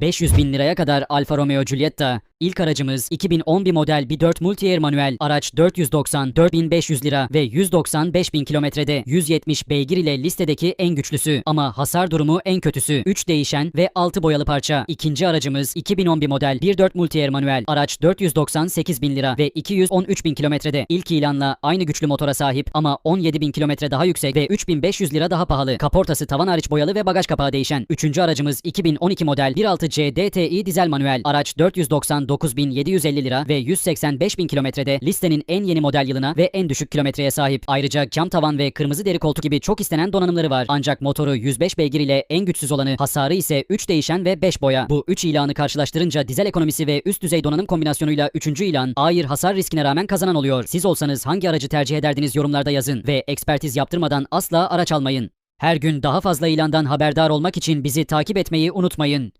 500 bin liraya kadar Alfa Romeo Giulietta. İlk aracımız 2011 model 1.4 Multi-Air manuel. Araç 490 4500 lira ve 195 bin kilometrede 170 beygir ile listedeki en güçlüsü ama hasar durumu en kötüsü. 3 değişen ve 6 boyalı parça. İkinci aracımız 2011 model 1.4 Multi-Air manuel. Araç 498 bin lira ve 213 bin kilometrede. İlk ilanla aynı güçlü motora sahip ama 17 bin kilometre daha yüksek ve 3500 lira daha pahalı. Kaportası tavan hariç boyalı ve bagaj kapağı değişen. Üçüncü aracımız 2012 model 1.6C DTI dizel manuel. Araç 499.750 lira ve 185 bin kilometrede listenin en yeni model yılına ve en düşük kilometreye sahip. Ayrıca cam tavan ve kırmızı deri koltuk gibi çok istenen donanımları var. Ancak motoru 105 beygir ile en güçsüz olanı, hasarı ise 3 değişen ve 5 boya. Bu 3 ilanı karşılaştırınca dizel ekonomisi ve üst düzey donanım kombinasyonuyla 3. ilan Air hasar riskine rağmen kazanan oluyor. Siz olsanız hangi aracı tercih ederdiniz yorumlarda yazın ve ekspertiz yaptırmadan asla araç almayın. Her gün daha fazla ilandan haberdar olmak için bizi takip etmeyi unutmayın.